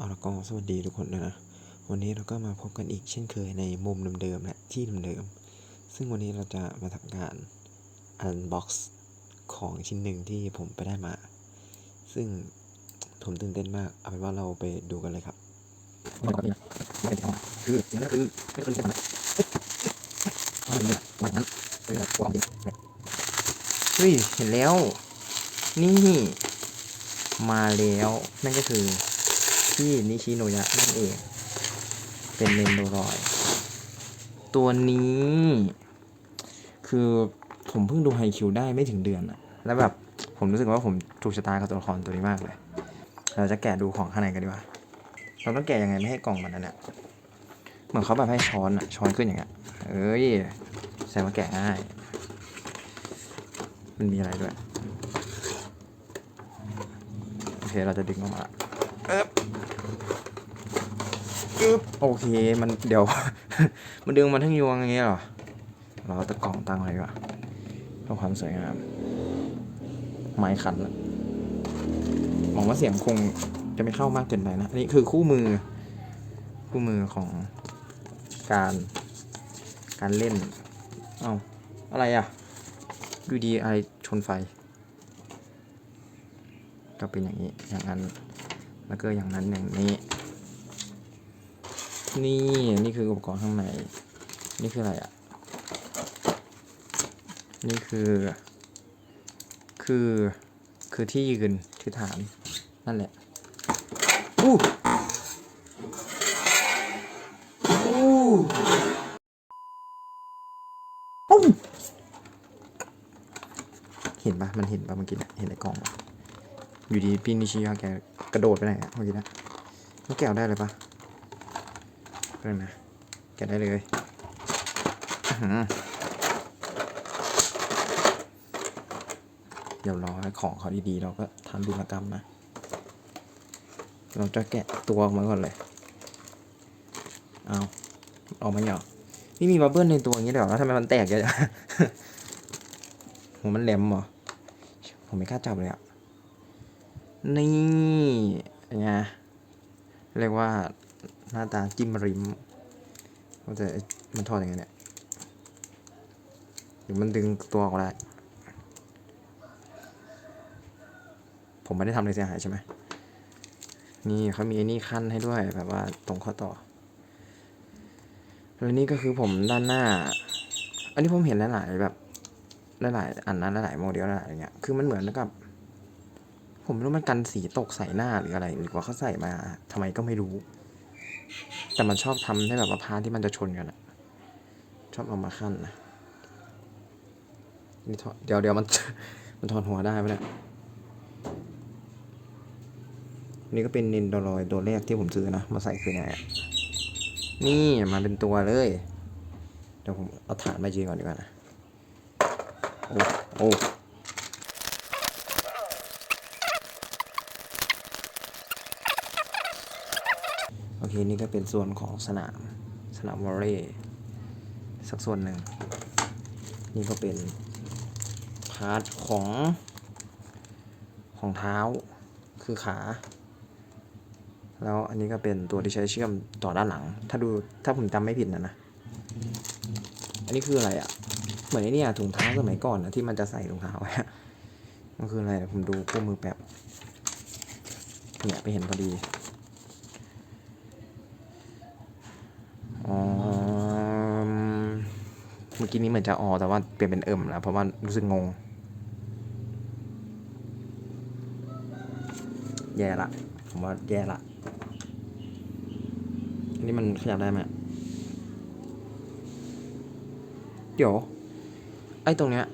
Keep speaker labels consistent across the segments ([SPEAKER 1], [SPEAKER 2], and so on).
[SPEAKER 1] เอาละก็สวัสดีทุกคนด้วยนะ วันนี้เราก็มาพบกันอีกเช่นเคยในมุมเดิมๆและที่เดิมๆซึ่งวันนี้เราจะมาทำการ unbox ของชิ้นหนึ่งที่ผมไปได้มา ซึ่งผมตื่นเต้นมาก เอาเป็นว่าเราไปดูกันเลยครับ
[SPEAKER 2] คืออย่างนั้นคือไม่เคยใช้มันมันเนี่ยวันนั้นเป็นความจริง
[SPEAKER 1] เฮ้ยเห็นแล้ว นี่มาแล้วนั่นก็คือ ที่นิชิโนยะนั่นเอง เป็นเนนโดรอย ตัวนี้ คือผมเพิ่งดูไฮคิวได้ไม่ถึงเดือนอะแล้วแบบผมรู้สึกว่าผมถูกชะตากับตัวละครตัวนี้มากเลย เราจะแกะดูของข้างในกันดีกว่า เราต้องแกะยังไงไม่ให้กล่องมันนั่นแหละเหมือนเขาแบบให้ช้อนอะช้อนขึ้นอย่างเงี้ย เอ้ยแสดงว่าแกะง่าย มันมีอะไรด้วย โอเค เราจะดึงออกมาละเอ๊บ อึ๊บโอเคมันเดี๋ยว มันดึงมันทั้งยวงอย่างเงี้ยหรอ เราตะกล่องตั้งไว้กว่าเพื่อความสวยงาม ไม้ขันละหวังว่าเสียงคงจะไม่เข้ามากเกินไปนะ อันนี้คือคู่มือ คู่มือของการ การเล่น เอ้าอะไรอะอยู่ดีอะไรชนไฟ ก็เป็นอย่างนี้ อย่างนั้น แล้วก็อย่างนั้นอย่างนี้ นี่นี่คืออุปกรณ์ข้างใน นี่คืออะไรอะ นี่คือ คือ คือที่ยืนที่ฐานนั่นแหละอู้อู้อู้เห็นปะมันเห็นปะเมื่อกี้เห็นในกล่องปะอยู่ดีพี่นิชิยะแกกระโดดไปไหนอะเมื่อกี้นะมันแกะได้เลยปะ เรื่งนะแกะได้เลยเดี๋ยวรอให้ของเขาดีๆ เราก็ทำดุลกรรมนะ เราจะแกะตัวออกมาก่อนเลย เอาออกมาเหรอนี่มีบับเบิ้ลในตัวอย่างนี้เดี๋ยวแล้วทำไมมันแตกเยอะจังหัวมันแหลมเหรอ ผมไม่กล้าจับเลยอะนี่ไงเรียกว่าหน้าตาจิ้มริม ว่าแต่มันทอดอยังไงเนี่ยหรือมันดึงตัวออกได้ผมไม่ได้ทำอะไรเสียหายใช่ไหมนี่เขามีไอ้นี่ขั้นให้ด้วยแบบว่าตรงข้อต่อ แล้วนี่ก็คือผมด้านหน้า อันนี้ผมเห็นหลายๆแบบหลายๆอันนั้นหลายๆโมเดลหลายๆอย่างเงี้ย คือมันเหมือนกับ ผมไม่รู้มันกันสีตกใส่หน้าหรืออะไรหรือว่าเขาใส่มาทำไมก็ไม่รู้ แต่มันชอบทำให้แบบว่าพาร์ทที่มันจะชนกันอะชอบเอามาขั้นนะนี่เดี๋ยวเดี๋ยวมันมันถอดหัวได้ปะเนี่ยนี่ก็เป็นนินโดรอยตัวแรกที่ผมซื้อนะ มาใส่คือไงอะนี่มาเป็นตัวเลย เดี๋ยวผมเอาฐานมายืนก่อนดีกว่านะ โอ้โอ้ เคนี่ก็เป็นส่วนของสนามสนามวอลเลย์สักส่วนหนึ่ง นี่ก็เป็นพาร์ทของ ของเท้าคือขา แล้วอันนี้ก็เป็นตัวที่ใช้เชื่อมต่อด้านหลัง ถ้าดูถ้าผมจำไม่ผิดนะนะ อันนี้คืออะไรอะ่ะ เหมือนไอ้นี่ถุงเท้าสมัยก่อนนะที่มันจะใส่ถุงเท้าไว้อะมันคืออะไรผมดูคู่มือแป๊บเนี่ยไปเห็นพอดีอ๋อเมื่ อกี้นี้เหมือนจะออแต่ว่าเปลี่ยนเป็นเอิ่มแล้วเพราะว่ารู้สึกงง แย่ละ ผมว่าแย่ละ อันนี้มันขยับได้ไหมเดี๋ยว ไอ้ตรงเนี้ย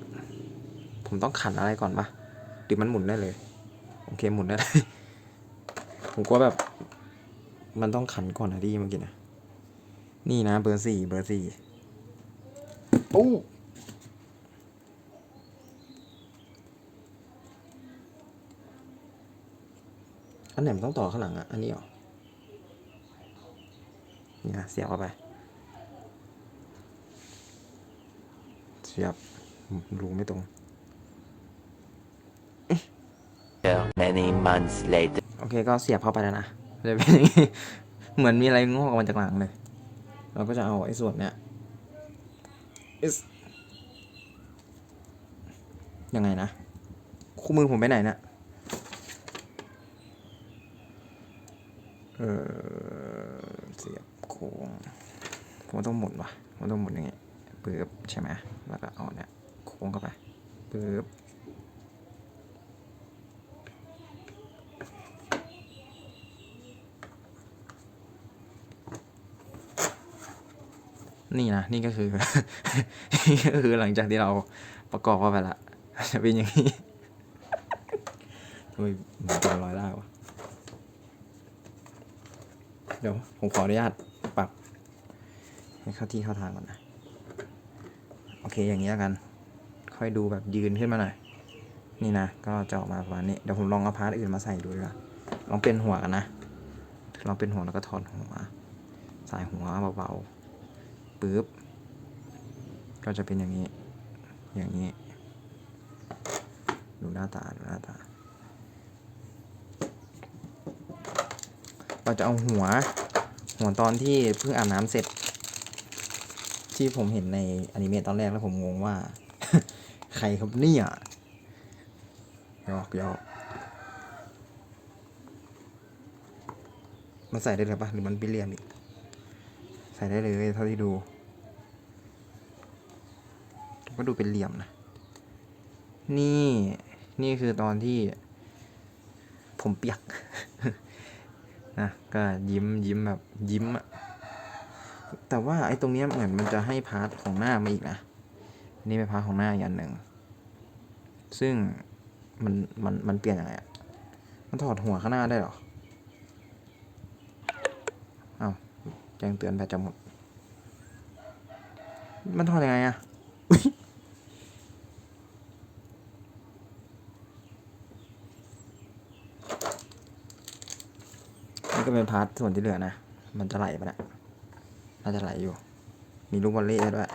[SPEAKER 1] ผมต้องขันอะไรก่อนปะหรือมันหมุนได้เลย โอเคหมุนได้เลย ผมกลัวแบบ มันต้องขันก่อนนะดิเมื่อกี้นะ นี่นะเบอร์สี่เบอร์สี่ อู้อันไหนมันต้องต่อข้างหลังอะอันนี้เหรอเนี่ยเสียบเข้าไป เสียบรูไม่ตรง
[SPEAKER 3] Many months later.
[SPEAKER 1] โอเคก็เสียบเข้าไปแล้วนะมันจะเป็นอย่างนี้ เหมือนมีอะไรงอกออกมาจากหลังเลย เราก็จะเอาไอ้ส่วนเนี้ย is ยังไงนะ คู่มือผมไปไหนเนะี่ยเออเสียบโค้งผมต้องหมุนวะผมต้องหมุนอย่างงี้ปึ๊บใช่ไหมแล้วก็เอาเนี่ยโค้งเข้าไปปึ๊บ นี่นะนี่ก็คือ นี่ก็คือหลังจากที่เราประกอบเข้าไปละจะเป็นอย่างนี้ทำไมมันเป็นรอยได้วะเดี๋ยวผมขออนุญาตปรับให้เข้าที่เข้าทางก่อนนะโอเคอย่างนี้แล้วกัน ค่อยดูแบบยืนขึ้นมาหน่อย นี่นะ ก็จะออกมาประมาณนี้ เดี๋ยวผมลองเอาพาร์ทอื่นมาใส่ดูดีกว่าลองเป็นหัวกันนะ ลองเป็นหัวแล้วก็ถอดหัว ใสายหัวเบาๆ ปึ๊บ ก็จะเป็นอย่างนี้ อย่างนี้ ดูหน้าตา ดูหน้าตา เราจะเอาหัว หัวตอนที่เพิ่งอาบน้ำเสร็จ ที่ผมเห็นในอนิเมะตอนแรกแล้วผมงงว่า ใครครับเนี่ยยอกยอกมันใส่ได้เลยปะหรือมันเป็นเหลี่ยมอีก ใส่ได้เลยเท่าที่ดู ก็ดูเป็นเหลี่ยมนะ นี่นี่คือตอนที่ ผมเปียกนะก็ยิ้มยิ้มแบบยิ้มอะแต่ว่าไอ้ตรงเนี้ยเหมือนมันจะให้พาร์ทของหน้ามาอีกนะนี่เป็นพาร์ทของหน้าอีกอันหนึ่งซึ่งมันมันมันเปลี่ยนยังไงอะมันถอดหัวข้างหน้าได้หรอเอา้าแจ้งเตือนแบตจะหมด มันถอดยังไงอะอุ๊ยนี่ ก็เป็นพาร์ทส่วนที่เหลือนะ มันจะไหลไปนี่ยน่าจะไหลอยู่ มีลูกบอลเล่ด้วย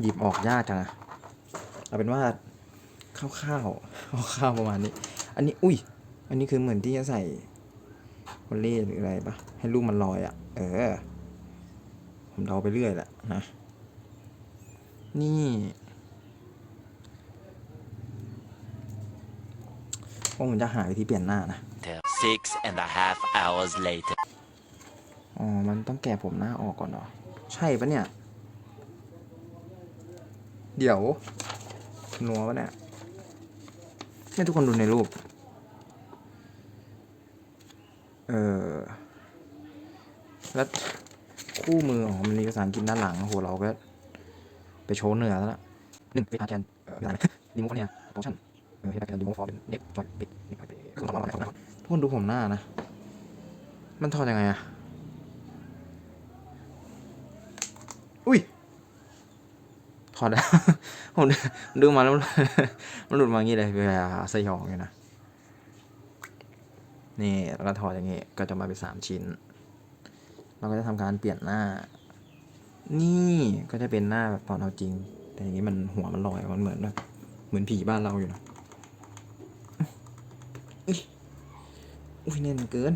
[SPEAKER 1] หยิบออกยากจังอะเอาเป็นว่าคร่าวๆคร่าวๆประมาณนี้ อันนี้ อุ้ย อันนี้คือเหมือนที่จะใส่บอลเล่หรืออะไรปะให้ลูกมันลอยอะเออ ผมเดาไปเรื่อยแหละนะ นี่ว่าผมจะหาวิธีเปลี่ยนหน้านะ
[SPEAKER 3] Six and a half hours later.
[SPEAKER 1] อ๋อ มันต้องแกะผมหน้าออกก่อนเหรอ ใช่ปะเนี่ย เดี๋ยวนัวปะเนี่ยให้ทุกคนดูในรูป เออ แล้วคู่มือขอ๋อมันมีภาษาอังกฤษด้านหลัง โอ้โห เราก็ ไปโชว์เหนือแล้วล่ะหนึ่งเป็นอาร์แกนเออดีโมเนี่ยโปรชั่นเออที่อาร์แกนดีโมฟอร์เป็นเด็กจอยปิดนี่ไปคือของเราของเรา ทุกคนดูผมหน้านะ มันถอดยังไงอะอุ้ย ถอดแล้ผมดึงมาแล้ว มันหลุดมาอย่างนี้เลยเวลาสยองอยู่นะ นี่แล้วก็ถอดอย่างงี้ ก็จะมาเป็นสามชิ้น เราก็จะทำการเปลี่ยนหน้า นี่ก็จะเป็นหน้าแบบตอนเอาจริง แต่อย่างนี้มันหัวมันลอย มันเหมือนแบบเหมือนผีบ้านเราอยู่นะ อุ้ยแน่นเกิน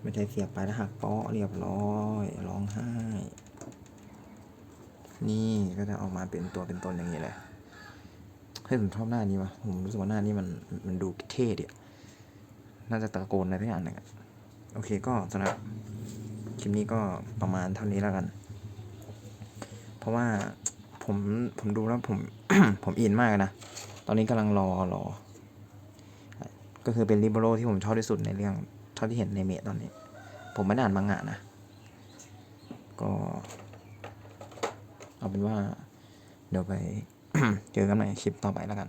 [SPEAKER 1] ไม่ใช่เสียบไปแล้วหักเปาะเรียบร้อยร้องไห้ นี่ก็จะออกมาเป็นตัวเป็นตนอย่างนี้เลยเฮ้ยผมชอบหน้านี้วะผมรู้สึกว่าหน้านี้มันมันดูเท่ดีอะน่าจะตะโกนอะไรทุกอย่างหนึ่งโอเคก็สำหรับคลิปนี้ก็ประมาณเท่านี้แล้วกัน เพราะว่า ผมผมดูแล้วผมผมอินมากนะ ตอนนี้กำลังรอรอ ก็คือเป็นริเบโรที่ผมชอบที่สุดในเรื่องเท่าที่เห็นในเมตอนนี้ ผมไม่ได้อ่านมังงะนะ ก็ เอาเป็นว่า เดี๋ยวไปเจอกันใหม่คลิปต่อไปแล้วกัน